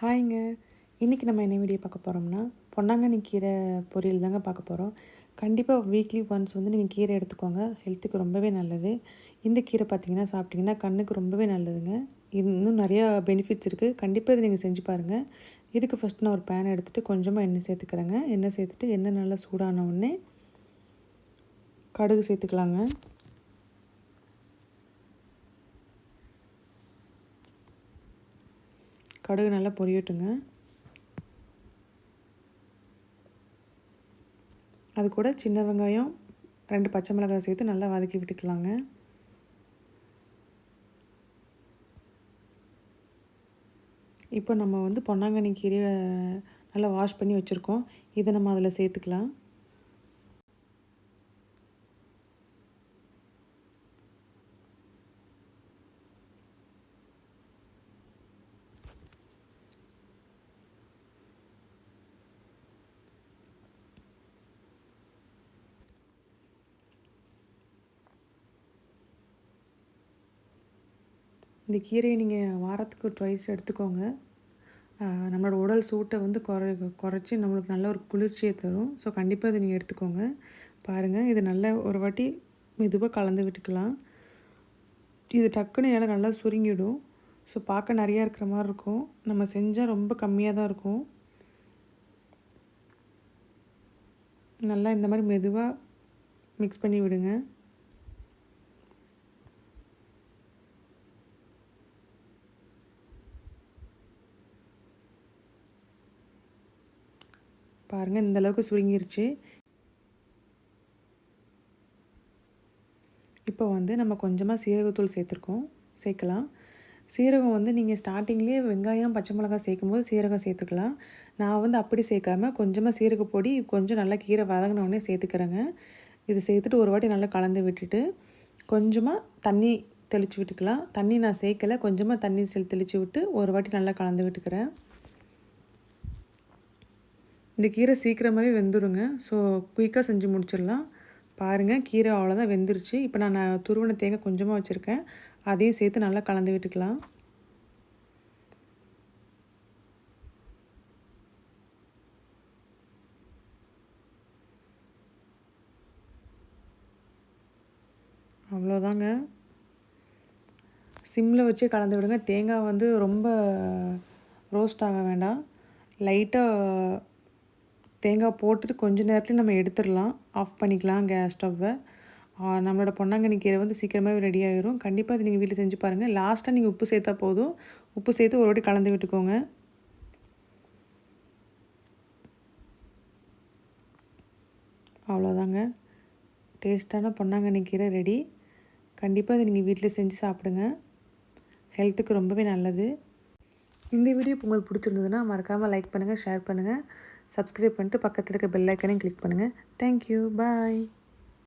ஹாய்ங்க. இன்றைக்கி நம்ம என்ன வீடியோ பார்க்க போகிறோம்னா பொன்னாங்கண்ணி கீரை பொரியல் தாங்க பார்க்க போகிறோம் கண்டிப்பாக வீக்லி ஒன்ஸ் வந்து நீங்கள் கீரை எடுத்துக்கோங்க. ஹெல்த்துக்கு ரொம்பவே நல்லது. இந்த கீரை பார்த்தீங்கன்னா சாப்பிட்டிங்கன்னா கண்ணுக்கு ரொம்பவே நல்லதுங்க. இன்னும் நிறையா பெனிஃபிட்ஸ் இருக்குது கண்டிப்பாக இதை நீங்கள் செஞ்சு பாருங்கள் இதுக்கு ஃபஸ்ட் நான் ஒரு பேன் எடுத்துகிட்டு கொஞ்சமாக எண்ணெய் சேர்த்துக்கிறேங்க. எண்ணெய் சேர்த்துட்டு எண்ணெய் நல்லா சூடான உடனே கடுகு சேர்த்துக்கலாங்க. கடுகு நல்லா பொரியட்டுங்க. அது கூட சின்ன வெங்காயம் ரெண்டு பச்சை மிளகாய் சேர்த்து நல்லா வதக்கி விட்டுக்கலாங்க. இப்போ நம்ம வந்து பொன்னாங்கண்ணி கீரையை நல்லா வாஷ் பண்ணி வச்சுருக்கோம். இதை நம்ம அதில் சேர்த்துக்கலாம். இந்த கீரையை நீங்கள் வாரத்துக்கு ட்வைஸ் எடுத்துக்கோங்க. நம்மளோட உடல் சூட்டை வந்து குறை குறைச்சி நம்மளுக்கு நல்ல ஒரு குளிர்ச்சியை தரும். ஸோ கண்டிப்பாக இதை நீங்கள் எடுத்துக்கோங்க. பாருங்கள் இது நல்ல ஒரு வாட்டி மெதுவாக கலந்து விட்டுக்கலாம். இது டக்குன்னு இலை நல்லா சுருங்கிடும். ஸோ பார்க்க நிறையா இருக்கிற மாதிரி இருக்கும். நம்ம செஞ்சால் ரொம்ப கம்மியாக தான் இருக்கும். நல்லா இந்த மாதிரி மெதுவாக மிக்ஸ் பண்ணி விடுங்க. பாருங்கள் இந்தளவுக்கு சுருங்கிருச்சு. இப்போ வந்து நம்ம கொஞ்சமாக சீரகத்தூள் சேர்த்துருக்கோம். சேர்க்கலாம். சீரகம் வந்து நீங்கள் ஸ்டார்டிங்லேயே வெங்காயம் பச்சை மிளகாய் சேர்க்கும்போது சீரகம் சேர்த்துக்கலாம். நான் வந்து அப்படி சேர்க்காம கொஞ்சமாக சீரக பொடி கொஞ்சம் நல்லா கீரை வதங்கினோடனே சேர்த்துக்கிறேங்க. இது சேர்த்துட்டு ஒரு வாட்டி நல்லா கலந்து விட்டுட்டு கொஞ்சமாக தண்ணி தெளித்து விட்டுக்கலாம். தண்ணி நான் சேர்க்கலை கொஞ்சமாக தண்ணி தெளித்து விட்டு ஒரு வாட்டி நல்லா கலந்து விட்டுக்கிறேன். இந்த கீரை சீக்கிரமாகவே வெந்துடுங்க ஸோ குயிக்காக செஞ்சு முடிச்சிடலாம். பாருங்கள் கீரை அவ்வளோதான் வெந்துருச்சு. இப்போ நான் துருவன தேங்காய் கொஞ்சமாக வச்சுருக்கேன். அதையும் சேர்த்து நல்லா கலந்து விட்டுக்கலாம். அவ்வளோதாங்க சிம்மில் வச்சு கலந்து விடுங்க. தேங்காய் வந்து ரொம்ப ரோஸ்ட் ஆக வேண்டாம். லைட்டாக தேங்காய் போட்டுட்டு கொஞ்சம் நேரத்தில் நம்ம எடுத்துடலாம். ஆஃப் பண்ணிக்கலாம் கேஸ் ஸ்டவ்வை நம்மளோட பொன்னாங்கண்ணி கீரை வந்து சீக்கிரமாகவே ரெடி ஆகிரும் கண்டிப்பாக அது நீங்கள் வீட்டில் செஞ்சு பாருங்கள் லாஸ்ட்டாக நீங்கள் உப்பு சேர்த்தா போதும். உப்பு சேர்த்து ஒரு வாட்டி கலந்து விட்டுக்கோங்க. அவ்வளோதாங்க டேஸ்ட்டான பொன்னாங்கண்ணி கீரை ரெடி கண்டிப்பாக அதை நீங்கள் வீட்டில் செஞ்சு சாப்பிடுங்க. ஹெல்த்துக்கு ரொம்பவே நல்லது. இந்த வீடியோ உங்களுக்கு பிடிச்சிருந்ததுன்னா மறக்காமல் லைக் பண்ணுங்கள் ஷேர் பண்ணுங்கள் சப்ஸ்கிரைப் பண்ணிட்டு பக்கத்தில் இருக்க பெல் ஐக்கனையும் கிளிக் பண்ணுங்கள் தேங்க்யூ பாய்